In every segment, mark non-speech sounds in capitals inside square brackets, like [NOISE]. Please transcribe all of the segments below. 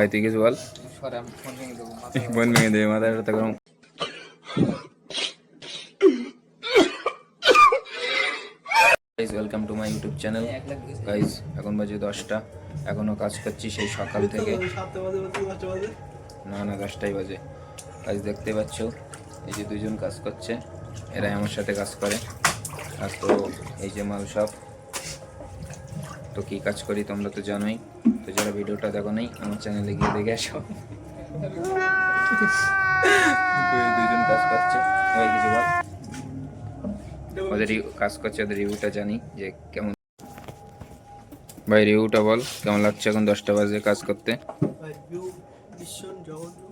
ভাই তুই কিছু বল? ফোন ভেঙে দেবে মাথায় ব্যথা। গরম। Guys welcome to my YouTube channel guys এখন বাজে দশটা। এখনও কাজ করছি সেই সকাল থেকে। না না দশটাই বাজে। কাজ দেখতে পাচ্ছ এই যে দুজন কাজ করছে। এরাই আমার সাথে কাজ করে। আর তো এই যে মাল সব। তো কি কাজ করি তোমরা তো জানোই। তো যারা ভিডিওটা দেখো নেই আমার চ্যানেলে গিয়ে দেখে আসো। দুজন কাজ করছে। কিছু বল। ওদের কাজ করছে ওদের রিভিউটা জানি যে কেমন। ভাই রিভিউটা বল কেমন লাগছে এখন দশটা বাজে কাজ করতে? ভিউ ভীষণ জঘন্য।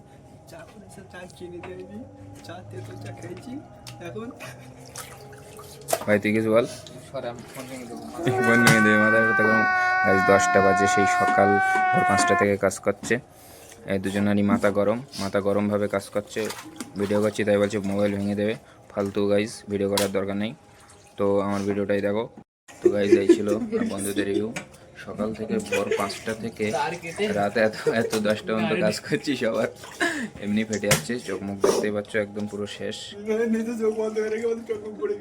চা করেছে চা কিনে দেয়নি চা তেতো চা খেয়েছি। এখন ভাই তুই কিছু বল। ফোন ভেঙে দেবো [LAUGHS] দেবে মাথায় ব্যথা গাছ দশটা বাজে সেই সকাল ভোর পাঁচটা থেকে কাজ করছে। এই দুজনেরই মাথা গরম। মাথা গরমভাবে কাজ করছে। ভিডিও করছি তাই বলছে মোবাইল ভেঙে দেবে। ফালতু গাইজ ভিডিও করার দরকার নেই। তো আমার ভিডিওটাই দেখো। তো গাইজ এই ছিল আমার বন্ধুদের রিভিউ সকাল থেকে ভোর পাঁচটা থেকে রাত এত এত দশটা পর্যন্ত কাজ করছি সবার। এমনি ফেটে যাচ্ছে। চোখ মুখ দেখতেই পাচ্ছ একদম পুরো শেষ।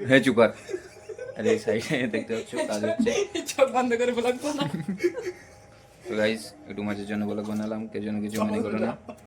হ্যাঁ চুপার আরে এই সাইডে দেখতে পাচ্ছ কাজ হচ্ছে। চোখ বন্ধ করে বলার তো গাইজ একটু মাঝের জন্য বলে বানালাম কেউ জন্য কিছু মনে করো না।